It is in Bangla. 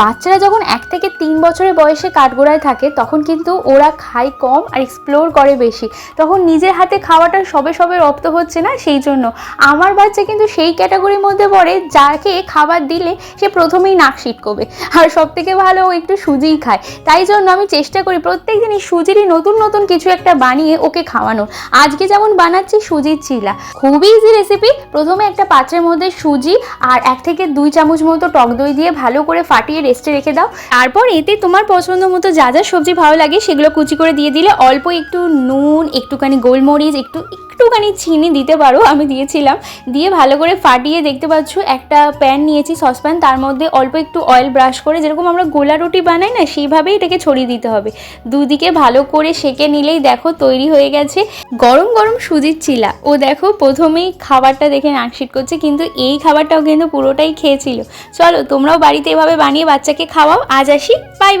বাচ্চারা যখন এক থেকে তিন বছরের বয়সে কাঠগোড়ায় থাকে, তখন কিন্তু ওরা খায় কম আর এক্সপ্লোর করে বেশি। তখন নিজের হাতে খাওয়াটা সবে সবে রপ্ত হচ্ছে না সেই জন্য। আমার বাচ্চা কিন্তু সেই ক্যাটাগরির মধ্যে পড়ে, যাকে খাবার দিলে সে প্রথমেই নাক সিটকোবে। আর সব থেকে ভালো ও একটু সুজিই খায়। তাই জন্য আমি চেষ্টা করি প্রত্যেক দিনই সুজিরই নতুন নতুন কিছু একটা বানিয়ে ওকে খাওয়ানোর। আজকে যেমন বানাচ্ছি সুজির চিলা। খুবই ইজি রেসিপি প্রথমে একটা পাত্রের মধ্যে সুজি আর এক থেকে দুই চামচ মতো টক দই দিয়ে ভালো করে ফাটিয়ে রেস্টে রেখে দাও। তারপর এতে তোমার পছন্দ মতো যা যা সবজি ভালো লাগে সেগুলো কুচি করে দিয়ে দিলে অল্প একটু নুন, একটুখানি গোলমরিচ, একটু একটুখানি চিনি দিতে পারো, আমি দিয়েছিলাম। দিয়ে ভালো করে ফাটিয়ে দেখতে পাচ্ছ, একটা প্যান নিয়েছি সসপ্যান তার মধ্যে অল্প একটু অয়েল ব্রাশ করে, যেরকম আমরা গোলা রুটি বানাই না, সেইভাবেই এটাকে ছড়িয়ে দিতে হবে। দুদিকে ভালো করে সেকে নিলেই দেখো তৈরি হয়ে গেছে। গরম গরম সুজির চিলা। ও দেখো প্রথমেই খাবারটা দেখে নাকশিট করছে, কিন্তু এই খাবারটাও কিন্তু পুরোটাই খেয়েছিল। চলো তোমরাও বাড়িতে এভাবে বানিয়ে বাচ্চাকে খাওয়াও। আজ আসি বাই বাই